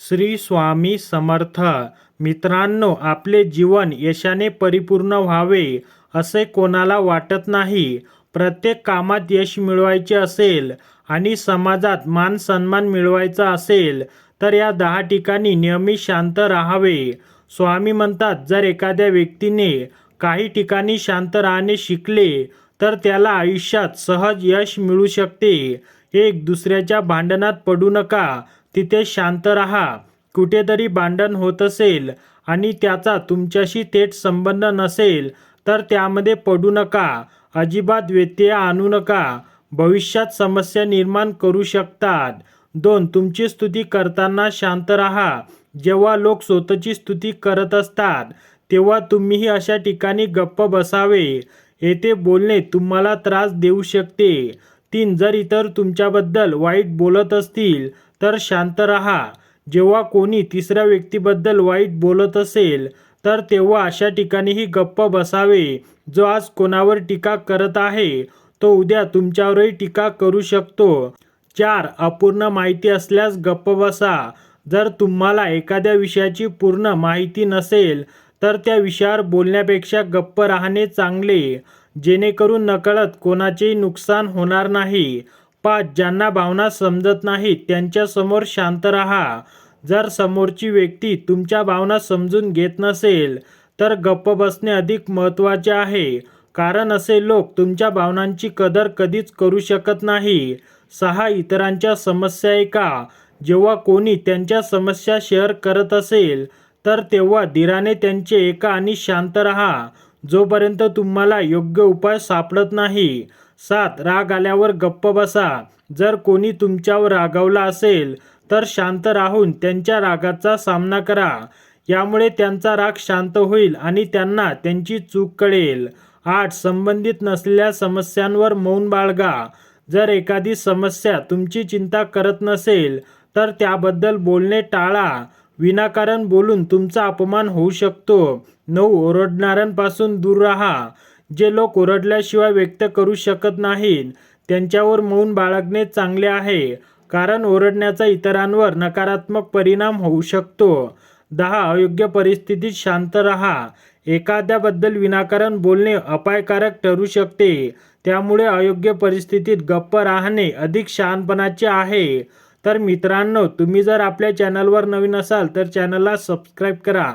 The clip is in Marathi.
श्री स्वामी समर्थ. मित्रांनो आपले जीवन यशाने परिपूर्ण व्हावे असे कोणाला वाटत नाही. प्रत्येक कामात यश मिळवायचे असेल आणि समाजात मान सन्मान मिळवायचा असेल तर या दहा ठिकाणी नियमित शांत राहावे. स्वामी म्हणतात जर एखाद्या व्यक्तीने काही ठिकाणी शांत राहणे शिकले तर त्याला आयुष्यात सहज यश मिळू शकते. एक दुसऱ्याच्या भांडणात पडू नका. तिथे शांत राहा. कुठेतरी भांडण होत असेल आणि त्याचा तुमच्याशी थेट संबंध नसेल तर त्यामध्ये पडू नका. अजिबात व्यत्यय आणू नका. भविष्यात समस्या निर्माण करू शकतात. दोन तुमची स्तुती करताना शांत राहा. जेव्हा लोक स्वतःची स्तुती करत असतात तेव्हा तुम्हीही अशा ठिकाणी गप्प बसावे. येथे बोलणे तुम्हाला त्रास देऊ शकते. तीन जर इतर तुमच्याबद्दल वाईट बोलत असतील तर शांत राहा. जेव्हा कोणी तिसऱ्या व्यक्तीबद्दल वाईट बोलत असेल तर तेव्हा अशा ठिकाणीही गप्प बसावे. जो आज कोणावर टीका करत आहे तो उद्या तुमच्यावरही टीका करू शकतो. चार अपूर्ण माहिती असल्यास गप्प बसा. जर तुम्हाला एखाद्या विषयाची पूर्ण माहिती नसेल तर त्या विषयावर बोलण्यापेक्षा गप्प राहणे चांगले. जेणेकरून नकळत कोणाचेही नुकसान होणार नाही. पाच ज्यांना भावना समजत नाहीत त्यांच्यासमोर शांत राहा. जर समोरची व्यक्ती तुमच्या भावना समजून घेत नसेल तर गप्प बसणे अधिक महत्त्वाचे आहे. कारण असे लोक तुमच्या भावनांची कदर कधीच करू शकत नाही. सहा इतरांच्या समस्या ऐका. जेव्हा कोणी त्यांच्या समस्या शेअर करत असेल तर तेव्हा धीराने त्यांचे ऐका आणि शांत राहा. जोपर्यंत तुम्हाला योग्य उपाय सापडत नाही सात राग आल्यावर गप्प बसा. जर कोणी तुमच्यावर रागावला असेल तर शांत राहून त्यांच्या रागाचा सामना करा. यामुळे त्यांचा राग शांत होईल आणि त्यांना त्यांची चूक कळेल. आठ संबंधित नसलेल्या समस्यांवर मौन बाळगा. जर एखादी समस्या तुमची चिंता करत नसेल तर त्याबद्दल बोलणे टाळा. विनाकारण बोलून तुमचा अपमान होऊ शकतो. नऊ ओरडणाऱ्यांपासून दूर राहा. जे लोक ओरडल्याशिवाय व्यक्त करू शकत नाहीत त्यांच्यावर मौन बाळगणे चांगले आहे कारण ओरडण्याचा इतरांवर नकारात्मक परिणाम होऊ शकतो. दहा अयोग्य परिस्थितीत शांत राहा. एखाद्याबद्दल विनाकारण बोलणे अपायकारक ठरू शकते. त्यामुळे अयोग्य परिस्थितीत गप्प राहणे अधिक शहाणपणाचे आहे. तर मित्रांनो तुम्ही जर आपल्या चॅनलवर नवीन असाल तर चॅनलला सबस्क्राईब करा.